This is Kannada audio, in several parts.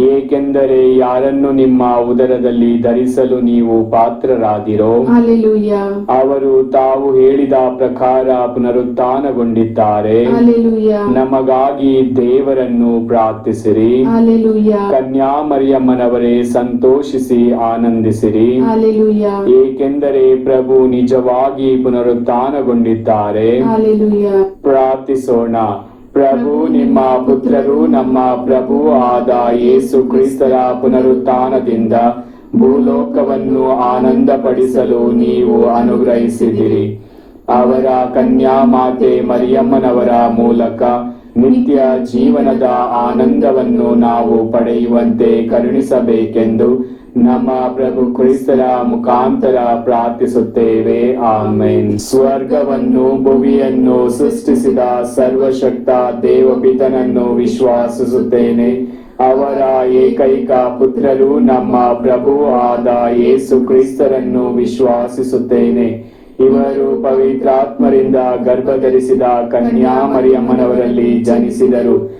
ಏಕೆಂದರೆ ಯಾರನ್ನು ನಿಮ್ಮ ಉದರದಲ್ಲಿ ಧರಿಸಲು ನೀವು ಪಾತ್ರರಾದಿರೋ ಅವರು ತಾವು ಹೇಳಿದ ಪ್ರಕಾರ ಪುನರುತ್ಥಾನಗೊಂಡಿದ್ದಾರೆ. ನಮಗಾಗಿ ದೇವರನ್ನು ಪ್ರಾರ್ಥಿಸಿರಿ. ಕನ್ಯಾ ಮರಿಯಮ್ಮನವರೇ ಸಂತೋಷಿಸಿ ಆನಂದಿಸಿರಿ. ಏಕೆಂದರೆ ಪ್ರಭು ನಿಜವಾಗಿ ಪುನರುತ್ಥಾನಗೊಂಡಿದ್ದಾರೆ. ಪ್ರಾರ್ಥಿಸೋಣ. ಪ್ರಭು, ನಿಮ್ಮ ಪುತ್ರರು, ನಮ್ಮ ಪ್ರಭು ಆದ ಯೇಸು ಕ್ರಿಸ್ತರ ಪುನರುತ್ಥಾನದಿಂದ ಭೂಲೋಕವನ್ನು ಆನಂದಪಡಿಸಲು ನೀವು ಅನುಗ್ರಹಿಸಿದಿರಿ ಅವರ ಕನ್ಯಾ ಮಾತೆ ಮರಿಯಮ್ಮನವರ ಮೂಲಕ ನಿತ್ಯ ಜೀವನದ ಆನಂದವನ್ನು ನಾವು ಪಡೆಯುವಂತೆ ಕರುಣಿಸಬೇಕೆಂದು ನಮ್ಮ ಪ್ರಭು ಕ್ರಿಸ್ತರ ಮುಖಾಂತರ ಪ್ರಾರ್ಥಿಸುತ್ತೇವೆ. ಆಮೇನ್. ಸ್ವರ್ಗವನ್ನು, ಭುವಿಯನ್ನು ಸೃಷ್ಟಿಸಿದ ಸರ್ವಶಕ್ತ ದೇವಪಿತನನ್ನು ವಿಶ್ವಾಸಿಸುತ್ತೇನೆ. ಅವರ ಏಕೈಕ ಪುತ್ರರು ನಮ್ಮ ಪ್ರಭು ಆದ ಯೇಸು ಕ್ರಿಸ್ತರನ್ನು ವಿಶ್ವಾಸಿಸುತ್ತೇನೆ. ಇವರು ಪವಿತ್ರಾತ್ಮರಿಂದ ಗರ್ಭಧರಿಸಿದ ಕನ್ಯಾ ಮರಿಯಮ್ಮನವರಲ್ಲಿ ಜನಿಸಿದರು.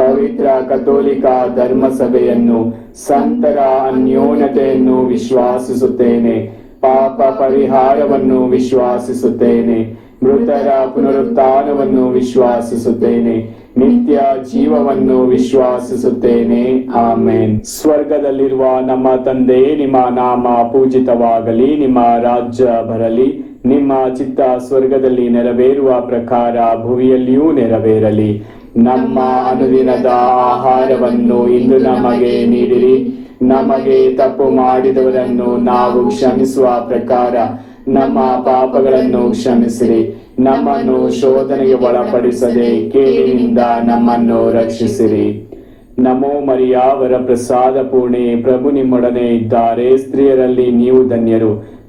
ಪವಿತ್ರ ಕಥೋಲಿಕ ಧರ್ಮಸಭೆಯನ್ನು ಸಂತರ ಅನ್ಯೋನ್ಯತೆಯನ್ನು ವಿಶ್ವಾಸಿಸುತ್ತೇನೆ, ಪಾಪ ಪರಿಹಾರವನ್ನು ವಿಶ್ವಾಸಿಸುತ್ತೇನೆ, ಮೃತರ ಪುನರುತ್ಥಾನವನ್ನು ವಿಶ್ವಾಸಿಸುತ್ತೇನೆ, ನಿತ್ಯ ಜೀವವನ್ನು ವಿಶ್ವಾಸಿಸುತ್ತೇನೆ. ಆಮೇನ್. ಸ್ವರ್ಗದಲ್ಲಿರುವ ನಮ್ಮ ತಂದೆ, ನಿಮ್ಮ ನಾಮ ಪೂಜಿತವಾಗಲಿ, ನಿಮ್ಮ ರಾಜ್ಯ ಬರಲಿ, ನಿಮ್ಮ ಚಿತ್ತ ಸ್ವರ್ಗದಲ್ಲಿ ನೆರವೇರುವ ಪ್ರಕಾರ ಭುವಿಯಲ್ಲಿಯೂ ನೆರವೇರಲಿ. ನಮ್ಮ ಅನುದಿನದ ಆಹಾರವನ್ನು ಇಂದು ನಮಗೆ ನೀಡಿರಿ. ನಮಗೆ ತಪ್ಪು ಮಾಡಿದವರನ್ನು ನಾವು ಕ್ಷಮಿಸುವ ಪ್ರಕಾರ ನಮ್ಮ ಪಾಪಗಳನ್ನು ಕ್ಷಮಿಸಿರಿ. ನಮ್ಮನ್ನು ಶೋಧನೆಗೆ ಒಳಪಡಿಸದೆ ಕೇಳಿನಿಂದ ನಮ್ಮನ್ನು ರಕ್ಷಿಸಿರಿ. ನಮೋ ಮರಿಯಾವರ ಪ್ರಸಾದ ಪೂರ್ಣೆ, ಪ್ರಭು ನಿಮ್ಮೊಡನೆ ಇದ್ದಾರೆ. ಸ್ತ್ರೀಯರಲ್ಲಿ ನೀವು ಧನ್ಯರು.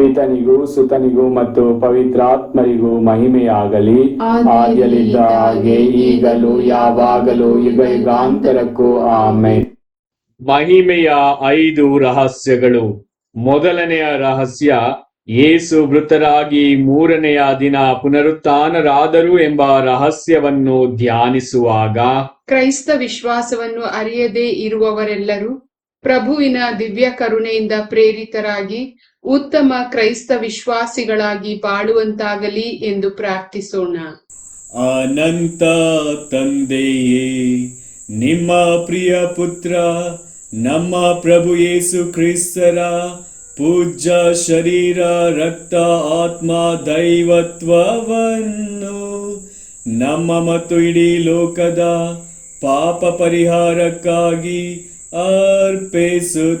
ಪಿತನಿಗೂ ಸುತನಿಗೂ ಮತ್ತು ಪವಿತ್ರಾತ್ಮರಿಗೂ ಮಹಿಮೆಯಾಗಲಿ. ಆದ್ಯಲಿದ್ದ ಹಾಗೆ ಈಗಲೂ ಯಾವಾಗಲೂ ಯುಗ ಯುಗಾಂತರಕ್ಕೂ ಆಮೆ ಮಹಿಮೆಯ ಐದು ರಹಸ್ಯಗಳು. ಮೊದಲನೆಯ ರಹಸ್ಯ ಯೇಸು ಮೃತರಾಗಿ ಮೂರನೆಯ ದಿನ ಪುನರುತ್ಥಾನರಾದರು ಎಂಬ ರಹಸ್ಯವನ್ನು ಧ್ಯಾನಿಸುವಾಗ ಕ್ರೈಸ್ತ ವಿಶ್ವಾಸವನ್ನು ಅರಿಯದೇ ಇರುವವರೆಲ್ಲರೂ ಪ್ರಭುವಿನ ದಿವ್ಯ ಕರುಣೆಯಿಂದ ಪ್ರೇರಿತರಾಗಿ ಉತ್ತಮ ಕ್ರೈಸ್ತ ವಿಶ್ವಾಸಿಗಳಾಗಿ ಬಾಳುವಂತಾಗಲಿ ಎಂದು ಪ್ರಾರ್ಥಿಸೋಣ. ಅನಂತ ತಂದೆಯೇ, ನಿಮ್ಮ ಪ್ರಿಯ ಪುತ್ರ, ನಮ್ಮ ಪ್ರಭು ಯೇಸು ಕ್ರಿಸ್ತರ ಪೂಜ್ಯ ಶರೀರ, ರಕ್ತ, ಆತ್ಮ, ದೈವತ್ವವನ್ನು ನಮ್ಮ ಮತ್ತು ಇಡೀ ಲೋಕದ ಪಾಪ ಪರಿಹಾರಕ್ಕಾಗಿ ಅರ್ಪಿಸುತ್ತೇವೆ.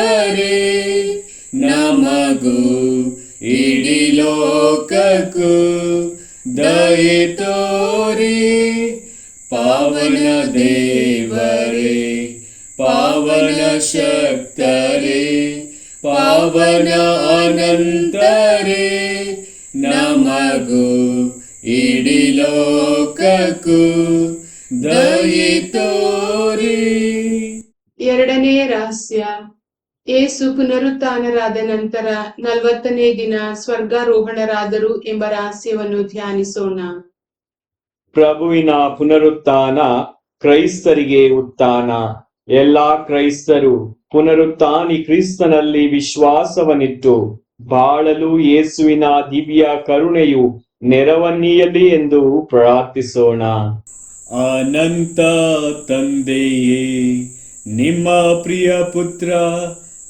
ಇಡೀ ಲೋಕಕ್ಕೂ ದಯೆ ತೋರಿ ಪಾವನ ದೇವರೇ ಪಾವನ ಶಕ್ತರೇ ಪಾವನ ಅನಂತರೇ ನಮಗೂ ಇಡೀ ಲೋಕಕ್ಕೂ ದಯೆ ತೋರಿ ಎರಡನೇ ರಹಸ್ಯ ಏಸು ಪುನರುತ್ಥಾನರಾದ ನಂತರ ನಲವತ್ತನೇ ದಿನ ಸ್ವರ್ಗಾರೋಹಣರಾದರು ಎಂಬ ರಹಸ್ಯವನ್ನು ಧ್ಯಾನಿಸೋಣ. ಪ್ರಭುವಿನ ಪುನರುತ್ಥಾನ ಕ್ರೈಸ್ತರಿಗೆ ಉತ್ಥಾನ. ಎಲ್ಲಾ ಕ್ರೈಸ್ತರು ಪುನರುತ್ಥಾನಿ ಕ್ರಿಸ್ತನಲ್ಲಿ ವಿಶ್ವಾಸವನ್ನಿಟ್ಟು ಬಾಳಲು ಯೇಸುವಿನ ದಿವ್ಯ ಕರುಣೆಯು ನೆರವನ್ನೀಯಲಿ ಎಂದು ಪ್ರಾರ್ಥಿಸೋಣ. ಅನಂತ ತಂದೆಯೇ ನಿಮ್ಮ ಪ್ರಿಯ ಪುತ್ರ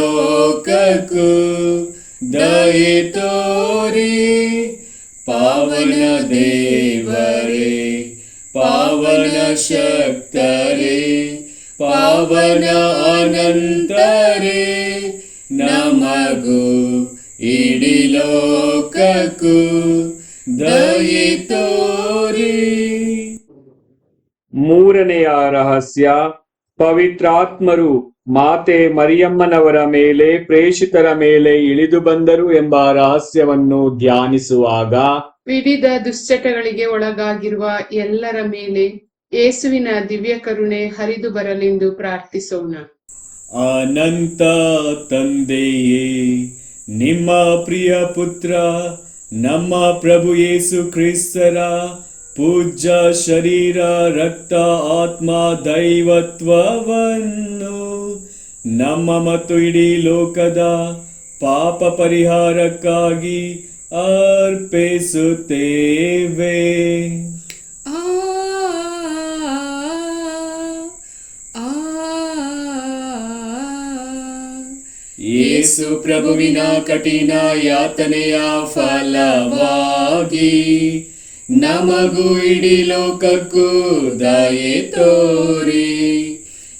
ಇಡೀ ಲೋಕಕ್ಕೂ ದಯೆ ತೋರಿ ಪಾವನ ದೇವರೇ ಪಾವನ ಶಕ್ತರೇ ಪಾವನ ಅನಂತರೇ ನಮಗೂ ಇಡೀ ಲೋಕಕ್ಕೂ ದಯೆ ತೋರಿ ಮೂರನೆಯ ರಹಸ್ಯ ಪವಿತ್ರಾತ್ಮರು ಮಾತೆ ಮರಿಯಮ್ಮನವರ ಮೇಲೆ ಪ್ರೇಷಿತರ ಮೇಲೆ ಇಳಿದು ಬಂದರು ಎಂಬ ರಹಸ್ಯವನ್ನು ಧ್ಯಾನಿಸುವಾಗ ವಿವಿಧ ದುಶ್ಚಟಗಳಿಗೆ ಒಳಗಾಗಿರುವ ಎಲ್ಲರ ಮೇಲೆ ಯೇಸುವಿನ ದಿವ್ಯ ಕರುಣೆ ಹರಿದು ಬರಲೆಂದು ಪ್ರಾರ್ಥಿಸೋಣ. ಅನಂತ ತಂದೆಯೇ ನಿಮ್ಮ ಪ್ರಿಯ ಪುತ್ರ ನಮ್ಮ ಪ್ರಭು ಯೇಸು ಕ್ರಿಸ್ತರ ಪೂಜ್ಯ ಶರೀರ ರಕ್ತ ಆತ್ಮ ದೈವತ್ವವನ್ನು ನಮ್ಮ ಮತ್ತು ಇಡೀ ಲೋಕದ ಪಾಪ ಪರಿಹಾರಕ್ಕಾಗಿ ಅರ್ಪಿಸುತ್ತೇವೆ ಯೇಸು ಪ್ರಭುವಿನ ಕಠಿಣ ಯಾತನೆಯ ಫಲವಾಗಿ ನಮಗೂ ಇಡೀ ಲೋಕಕ್ಕೂ ದಯೆ ತೋರಿ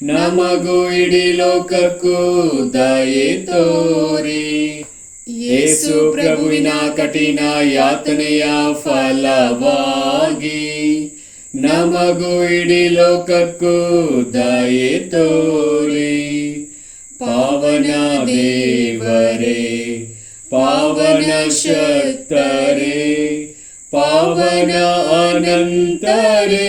ನಮಗೂ ಇಡೀ ಲೋಕಕ್ಕೂ ದಯೆ ತೋರಿ ಯೇಸು ಪ್ರಭುವಿನ ಕಠಿಣ ಯಾತನೆಯ ಫಲವಾಗಿ ನಮಗೂ ಇಡೀ ಲೋಕಕ್ಕೂ ದಯೆ ತೋರಿ ಪಾವನ ದೇವರೇ ಪಾವನ ಶಕ್ತರೇ ಪಾವನ ಅನಂತರೇ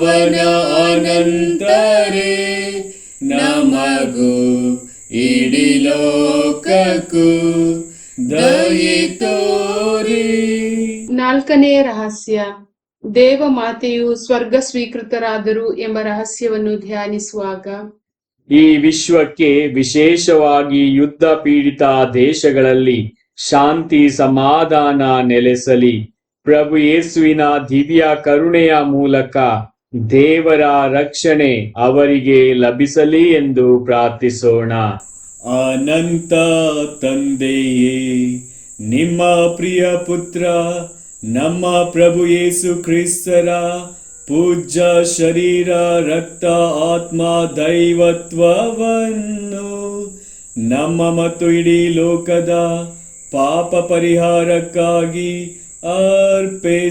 ಪಾವನ ಅನಂತರೆ ನಮಗು ಇಡೀ ಲೋಕಕ್ಕೂ ದಯಿ ತೋರಿ. ನಾಲ್ಕನೆಯ ರಹಸ್ಯ ದೇವ ಮಾತೆಯು ಸ್ವರ್ಗ ಸ್ವೀಕೃತರಾದರು ಎಂಬ ರಹಸ್ಯವನ್ನು ಧ್ಯಾನಿಸುವಾಗ. ಈ ವಿಶ್ವಕ್ಕೆ ವಿಶೇಷವಾಗಿ ಯುದ್ಧ ಪೀಡಿತ ದೇಶಗಳಲ್ಲಿ ಶಾಂತಿ ಸಮಾಧಾನ ನೆಲೆಸಲಿ. ಪ್ರಭು ಯೇಸುವಿನ ದಿವ್ಯ ಕರುಣೆಯ ಮೂಲಕ ದೇವರ ರಕ್ಷಣೆ ಅವರಿಗೆ ಲಭಿಸಲಿ ಎಂದು ಪ್ರಾರ್ಥಿಸೋಣ. ಅನಂತ ತಂದೆಯೇ, ನಿಮ್ಮ ಪ್ರಿಯ ಪುತ್ರ, ನಮ್ಮ ಪ್ರಭು ಯೇಸು ಕ್ರಿಸ್ತರ ಪೂಜ್ಯ ಶರೀರ, ರಕ್ತ, ಆತ್ಮ, ದೈವತ್ವವನ್ನು ನಮ್ಮ ಮತ್ತು ಇಡೀ ಲೋಕದ ಪಾಪ ಪರಿಹಾರಕ್ಕಾಗಿ ಅರ್ಪಿಸುತ್ತೇವೆ.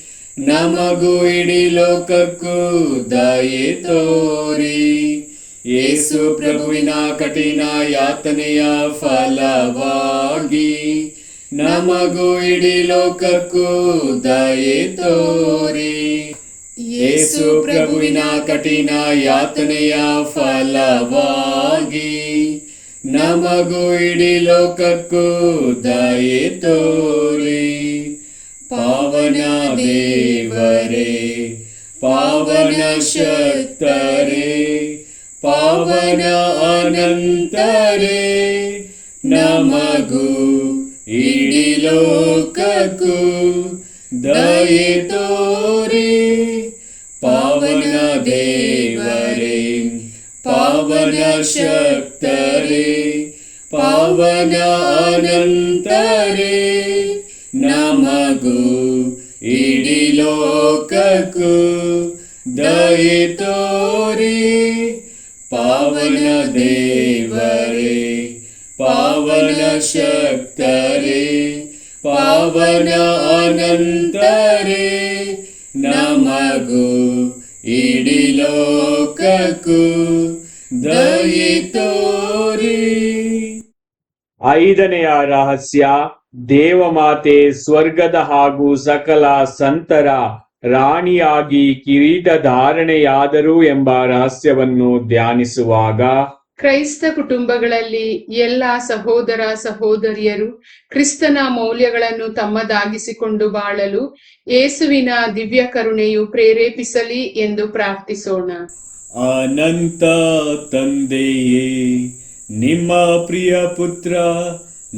ನಮಗೂ ಇಡೀ ಲೋಕಕ್ಕೂ ದಯೆ ತೋರಿ. ಯೇಸು ಪ್ರಭುವಿನ ಕಠಿಣ ಯಾತನೆಯ ಫಲವಾಗಿ ನಮಗೂ ಇಡೀ ಲೋಕಕ್ಕೂ ದಯೆ ತೋರಿ. ಯೇಸು ಪ್ರಭುವಿನ ಕಠಿಣ ಯಾತನೆಯ ಫಲವಾಗಿ ನಮಗೂ ಇಡೀ ಲೋಕಕ್ಕೂ ದಯೆ ತೋರಿ. ಪಾವನ पावन पावन अनन्तरे नमगु मगो इडि लोकगो दयेतो पावन देव पावन अनन्तरे। ಲೋಕಕ್ಕೂ ದಯೆ ತೋರಿ. ಪಾವನ ದೇವರೇ, ಪಾವನ ಶಕ್ತರೇ, ಪಾವನ ಅನಂತರೇ, ನಮಗು ಇಡೀ ಲೋಕಕ್ಕೂ ದಯೆ ತೋರಿ. ಐದನೆಯ ರಹಸ್ಯ, ದೇವಮಾತೆ ಸ್ವರ್ಗದ ಹಾಗೂ ಸಕಲ ಸಂತರ. ರಾಣಿಯಾಗಿ ಕಿರೀಟ ಧಾರಣೆಯಾದರು ಎಂಬ ರಹಸ್ಯವನ್ನು ಧ್ಯಾನಿಸುವಾಗ ಕ್ರೈಸ್ತ ಕುಟುಂಬಗಳಲ್ಲಿ ಎಲ್ಲ ಸಹೋದರ ಸಹೋದರಿಯರು ಕ್ರಿಸ್ತನ ಮೌಲ್ಯಗಳನ್ನು ತಮ್ಮದಾಗಿಸಿಕೊಂಡು ಬಾಳಲು ಯೇಸುವಿನ ದಿವ್ಯ ಕರುಣೆಯು ಪ್ರೇರೇಪಿಸಲಿ ಎಂದು ಪ್ರಾರ್ಥಿಸೋಣ. ಅನಂತ ತಂದೆಯೇ ನಿಮ್ಮ ಪ್ರಿಯ ಪುತ್ರ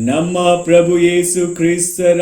ನಮ್ಮ ಪ್ರಭು ಯೇಸು ಕ್ರಿಸ್ತರ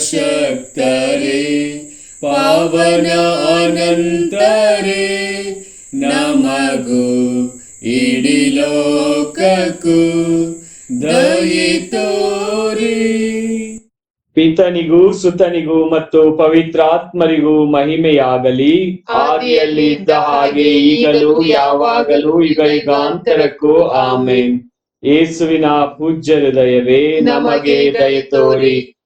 ಪಾವನ ಶಕ್ತರೇ ಪಾವನ ಅನಂತರೇ ನಮಗೂ ಇಡೀ ಲೋಕಕ್ಕೂ ದಯೆ ತೋರಿ. ಪಿತನಿಗೂ, ಸುತನಿಗೂ ಮತ್ತು ಪವಿತ್ರಾತ್ಮರಿಗೂ ಮಹಿಮೆಯಾಗಲಿ. ಆದಿಯಲ್ಲಿ ಇದ್ದ ಹಾಗೆ ಈಗಲೂ, ಯಾವಾಗಲೂ, ಯುಗಯುಗಾಂತರಕ್ಕೂ ಆಮೇನ್. ಯೇಸುವಿನ ಪೂಜ್ಯ ಹೃದಯವೇ ನಮಗೆ ದಯೆ ತೋರಿ.